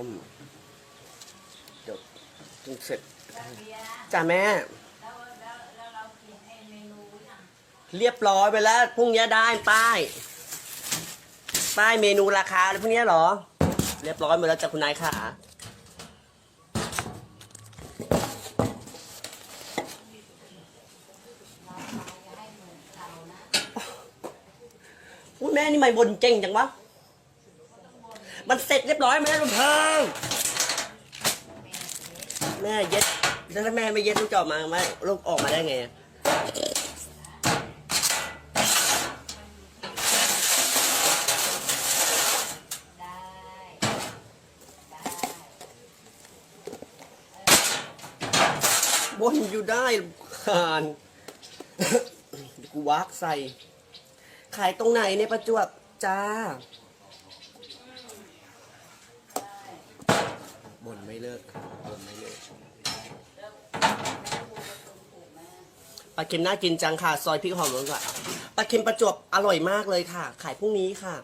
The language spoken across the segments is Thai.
ต้ม เดี๋ยวจนเสร็จจ้าแม่แล้วแล้วแล้วเราเขียนไอ้เมนูน่ะเรียบร้อยไปแล้วพรุ่งนี้ได้ป้าย ป้ายเมนูราคาอะไรพวกนี้เหรอ เรียบร้อยหมดแล้วจากคุณนายขาอุ้ยแม่นี่ไม่บนเก่งจังวะ มันเสร็จเรียบร้อยไหมลุงเพิงแม่เย็ดแล้วถ้าแม่ไม่เย็ดลูกจะออกมาไหมลูกออกมาได้ไงบนอยู่ได้คานกูวักใส่ ขายตรงไหนในประจวบจ้า บนไม่เลิกบนไม่เลิกปลาเค็มน่ากินจังค่ะ ซอยพริกหอมลงก่อนปลาเค็มประจวบอร่อยมากเลยค่ะ ขายพรุ่งนี้ค่ะ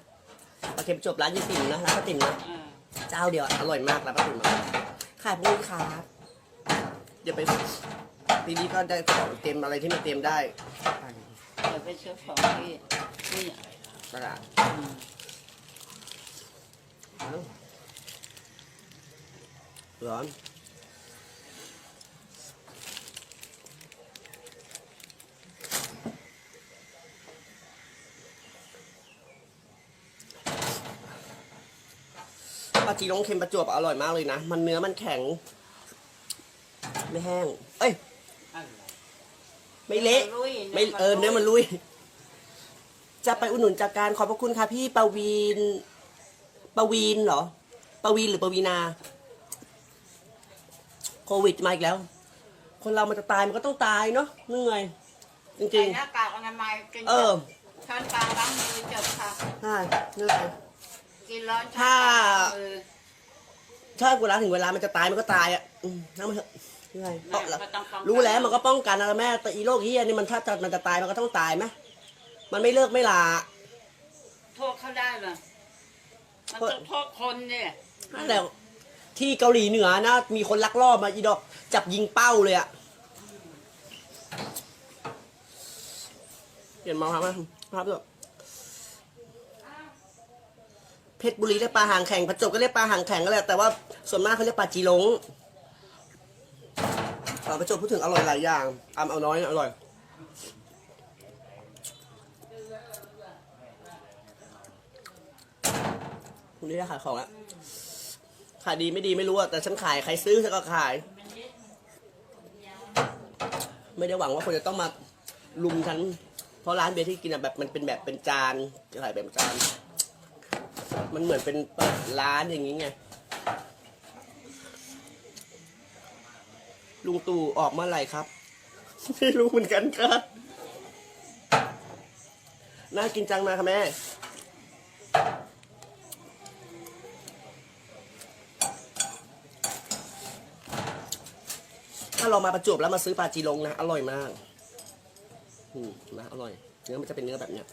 ปลาเค็มประจวบร้านยี่ติ๋มนะร้านป้าติ๋มนะอ่าเจ้าเดียวอะอร่อยมากร้านป้าติ๋มอะขายพรุ่งนี้ครับเดี๋ยวไปทีนี้ก็ได้ของเต็มอะไรที่มันเต็มได้เดี๋ยวไปซื้อของที่นี่ตลาด ร้อนปลาจีนงเค็มประจวบอร่อยมากเลยนะ มันเนื้อมันแข็ง ไม่แห้ง เอ้ย ไม่เละไม่เออเนื้อมันลุย จะไปอุดหนุนจากการขอบพระคุณค่ะพี่ปวีนปวีนเหรอปวีนหรือปวีนา โควิดมาอีกแล้ว คนเรามันจะตายมันก็ต้องตายเนาะเหนื่อยจริใส่งหน้ากากอนามัยกินๆ เออช้อนกลางล้างมือจบค่ะ ใช่เหนื่อย กินร้อนช้อนถ้ากลางล้างมือถ้าเวลาถึงเวลามันจะตายมันก็ตายอะอืมนั่งมาเถอะเหนื่อยเพราะแม่ก็ต้องป้องกันรู้แล้วมันก็ป้องกันนะแม่แต่อีโรคเฮียนี่มันถ้าจะมันจะตายมันก็ต้องตายไหมมันไม่เลิกไม่ลา โทษเขาได้เหรอมันต้องโทษคนเนี่ยนั่นแหละ ที่เกาหลีเหนือนะ มีคนลักลอบมาอีดอกจับยิงเป้าเลยอะเปลี่ยนมาครับมาครับด้วยเพชรบุรีเรียกปลาหางแข็งประจวบก็เรียกปลาหางแข็งก็แหละแต่ว่าส่วนมากเขาเรียกปลาจีหลงปลาประจวบพูดถึงอร่อยหลายอย่างอำเอาน้อยอร่อยพรุ่งนี้จะขายของแล้ว ขายดีไม่ดีไม่รู้อะแต่ฉันขายใครซื้อฉันก็ขาย ไม่ได้หวังว่าคนจะต้องมาลุมฉัน เพราะร้านเบียร์ที่กินอะแบบมันเป็นแบบเป็นจานขายแบบจาน มันเหมือนเป็นเปิดร้านอย่างนี้ไง ลุงตู่ออกเมื่อไหร่ครับ ไม่รู้เหมือนกันครับ น่ากินจังมาค่ะแม่าเรามาประจวบแล้วมาซื้อปลาจีลงนะ อร่อยมากอืมนะอร่อย เนื้อมันจะเป็นเนื้อแบบเนี้ย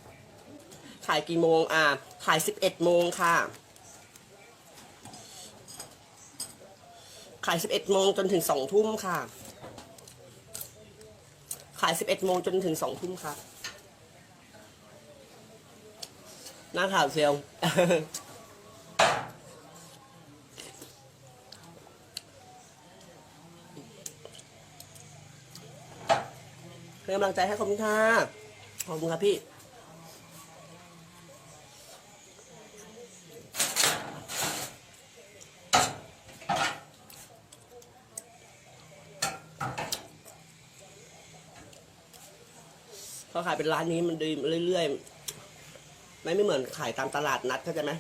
ขายกี่โมง อ่า ขายสิบเอ็ดโมงค่ะ ขายสิบเอ็ดโมงจนถึงสองทุ่มค่ะ ขายสิบเอ็ดโมงจนถึงสองทุ่มค่ะหน้าข่าวเซล เป็นกำลังใจให้ขอบคุณค่ะขอบคุณครับพี่พอขายเป็นร้านนี้มันดีเรื่อยๆ ไม่ไม่เหมือนขายตามตลาดนัดเข้าใจไหม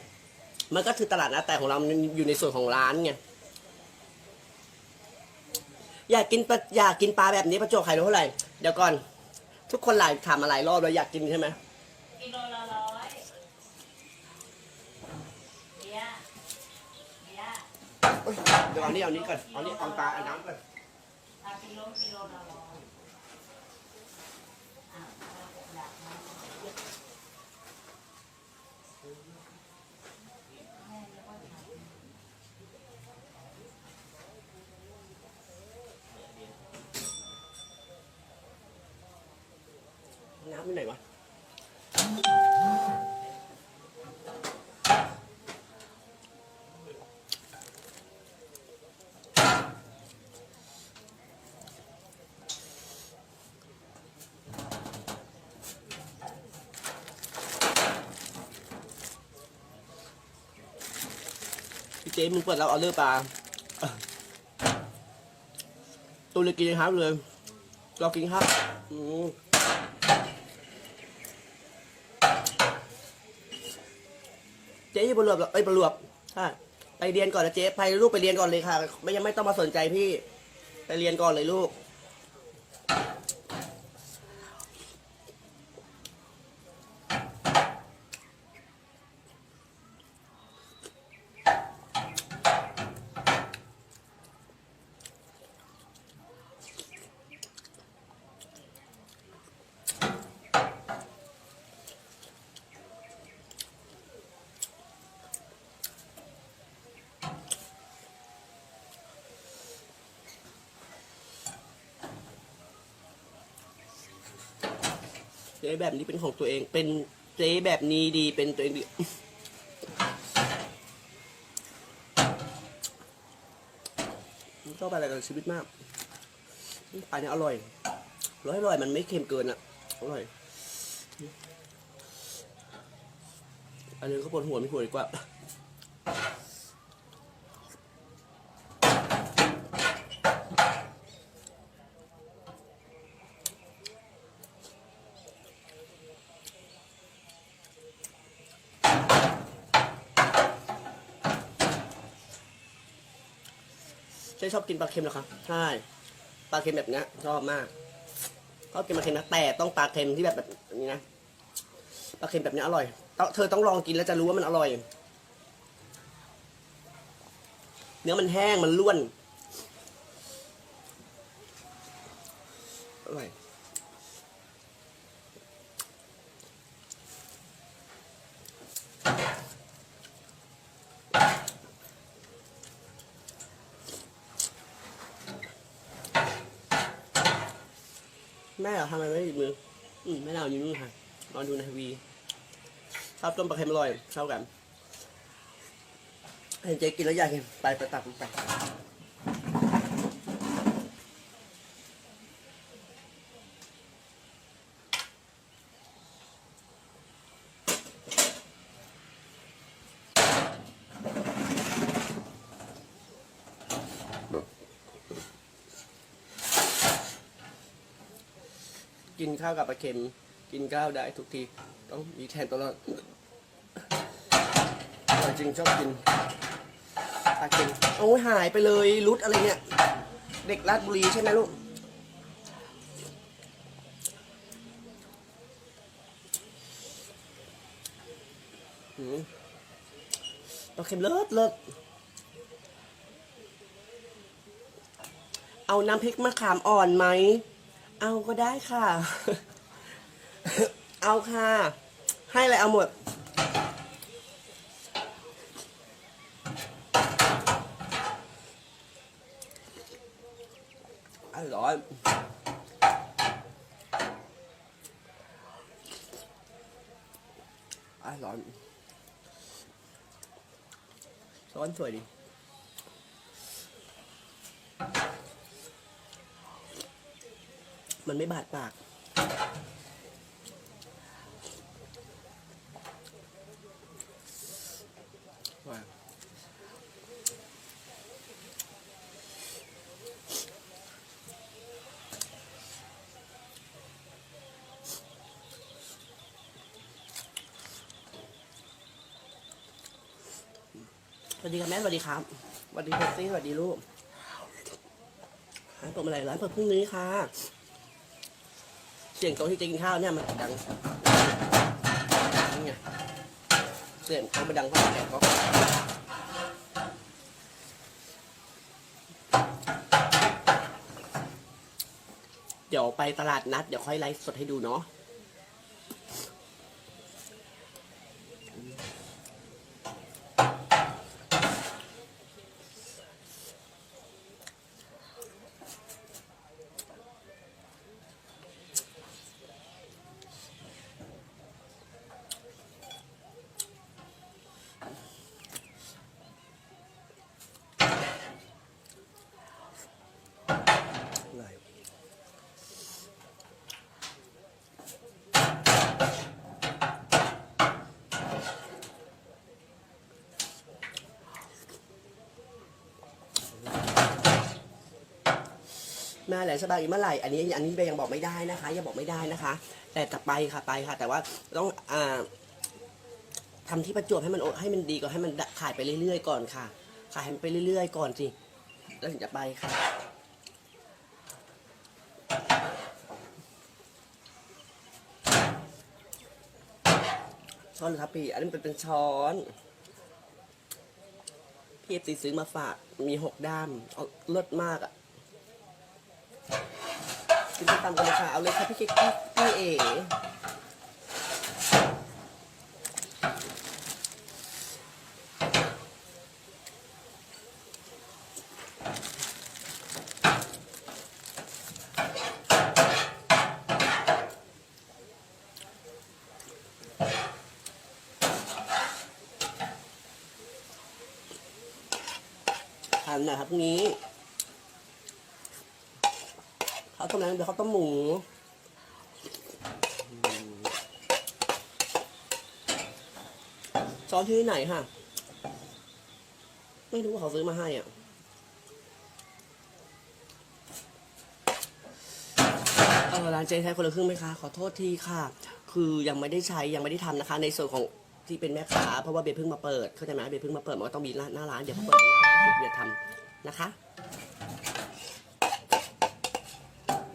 มันก็คือตลาดนัดแต่ของเรา มันอยู่ในส่วนของร้านไง อยากกินปลาอยากกินปลาแบบนี้ประจวบไข่โลเท่าไหร่ เดี๋ยวก่อน ทุกคนหลายถามมาหลายรอบแล้วอยากกินใช่ไหมกิโลละร้อยเบียร์เบียร์เอ้ยเดี๋ยวเอานี้เอานี้ก่อนเอานี้เอาปลาเอาน้ำก่อนเอากิโลกิโลละร้อยอะอยากนะแม่แล้วก็ทำำที่ไหนวะ พี่ เจ๊มึงเปิดรับออเดอร์ปลาเอ่อตัวเลยกินครับเลยเรากินครับอืมเจ๊อยังบรวบหรอกเอ้ยปรวบใช่ไปเรียนก่อนนะเจ๊ไปลูกไปเรียนก่อนเลยค่ะ ไม่ยังไม่ต้องมาสนใจพี่ ไปเรียนก่อนเลยลูก จ๊แบบนี้เป็นของตัวเอง เป็นเจ๊แบบนี้ดี เป็นตัวเองดี ชอบอะไรกับชีวิตมากปลาเนี่ยอร่อยร้อยอร่อยมันไม่เค็มเกินอะ อร่อย อันนี้ก็ปวดหัวไม่หัวดีกว่า จ๊ชอบกินปลาเค็มเหรอครับใช่ปลาเค็มแบบเนี้ยชอบมากชอบกินปลาเค็มนะแต่ต้องปลาเค็มที่แบบแบบนี้นะปลาเค็มแบบนี้อร่อยเธอต้องลองกินแล้วจะรู้ว่ามันอร่อย เนื้อมันแห้งมันล้วน แม่เหรอทำไมไม่หยิบมือ อืมแม่เราอยู่นู่นค่ะนอนดูในทีวีชอบต้มปลาเค็มอร่อยเข้ากันเห็นเจ๊กินแล้วอยากกินไปไปตักมันไป กินข้าวกับปลาเค็ม กินข้าวได้ทุกที ต้องมีแทนตลอดจริงชอบกินปลาเค็มโอ้ยหายไปเลยรุดอะไรเนี่ย เด็กราชบุรีใช่ไหมลูกปลาเค็มเลิศเลิศเอาน้ำพริกมะขามอ่อนไหม เอาก็ได้ค่ะ เอาค่ะ ให้อะไรเอาหมด อร่อยอร่อยช้อนสวยดี มันไม่บาดปากว้าวสวัสดีครับแม่สวัสดีครับสวัสดีเพชซี่สวัสดีลูกร้านเปิดเมื่อไหร่ร้านเปิดพรุ่งนี้ค่ะ เสียงต๊ะที่จะกินข้าวเนี่ยมันดังนี่ไงเสียงเขาไปดังเพราะแขกก็เดี๋ยวไปตลาดนัด เดี๋ยวค่อยไลฟ์สดให้ดูเนาะ มาแหลมฉบังอีกเมื่อไหร่อันนี้อันนี้เบยังบอกไม่ได้นะคะยังบอกไม่ได้นะคะ แต่จะไปค่ะไปค่ะ แต่ว่าต้องอ่าทำที่ประจวบให้มันให้มันดีก่อนให้มันขายไปเรื่อยๆก่อนค่ะ ขายให้มันไปเรื่อยๆ ก่อนสิแล้วถึงจะไปค่ะช้อนครับพี่ อันนี้เป็นเป็นช้อนพี่เอฟซีซื้อมาฝากมีหกด้ามเอาเลิศมากอะ่ะ กินส้มตำกันเลยค่ะ เอาเลยค่ะพี่เค้กพี่เอ๋ทานหน่อยครับนี้ เขาต้มอะไรเดี๋ยวเขาต้มหมูอืมซ้อนที่ไหนค่ะ ไม่รู้เขาซื้อมาให้อะเออร้านเจ๊ใช้คนละครึ่งไหมคะ ขอโทษทีค่ะ คือยังไม่ได้ใช้ยังไม่ได้ทำนะคะ ในส่วนของที่เป็นแม่ค้าเพราะว่าเบยร์เพิ่งมาเปิดเข้าใจไหมเบยร์เพิ่งมาเปิดมันก็ต้องมีหน้าร้านเดี๋ยวเขาเปิดหน้าร้านเบยร์ทำนะคะ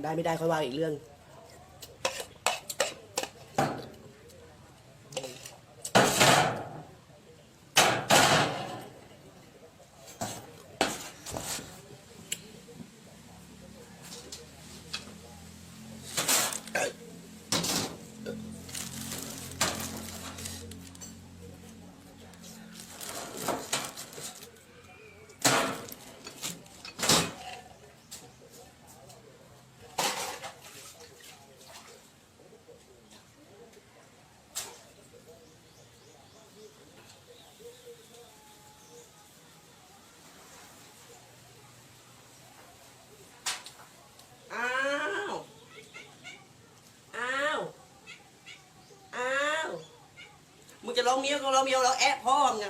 ได้ไม่ได้ค่อยว่าอีกเรื่อง อ้าว อ้าว อ้าว มึงจะร้อง เมียวก็ร้องเมียวแล้วแอะพ่อมึงไง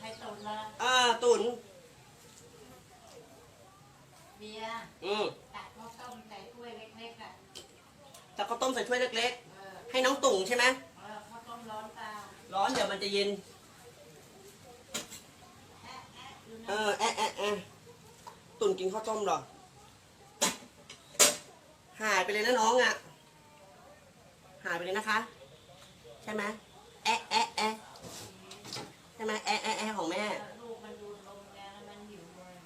ให้ตุนละอ่าตุนเบียร์อืมตักข้าวต้มใส่ถ้วยเล็กๆอะแต่ก็ต้มใส่ถ้วยเล็กเออๆให้น้องตุ่งใช่ไหมเออข้าวต้มร้อนเปล่าร้อนเดี๋ยวมันจะเย็นแอะแอะดูเอนะอแอะแอะแอะตุ่นกินข้าวต้มเหรอหายไปเลยนะน้องอะ หายไปเลยนะคะ ใช่ไหม แอะแอะแอะใช่ไหมแอะแอะแอะของแม่ลูกมันดูดนมแล้วมันหิวเลย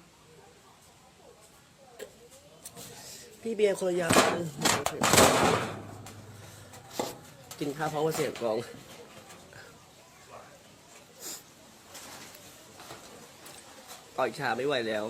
พี่เบียร์คนละอยางกินข้าวพร้อมกับเสียงกลอง ต่อยชาไม่ไหวแล้ว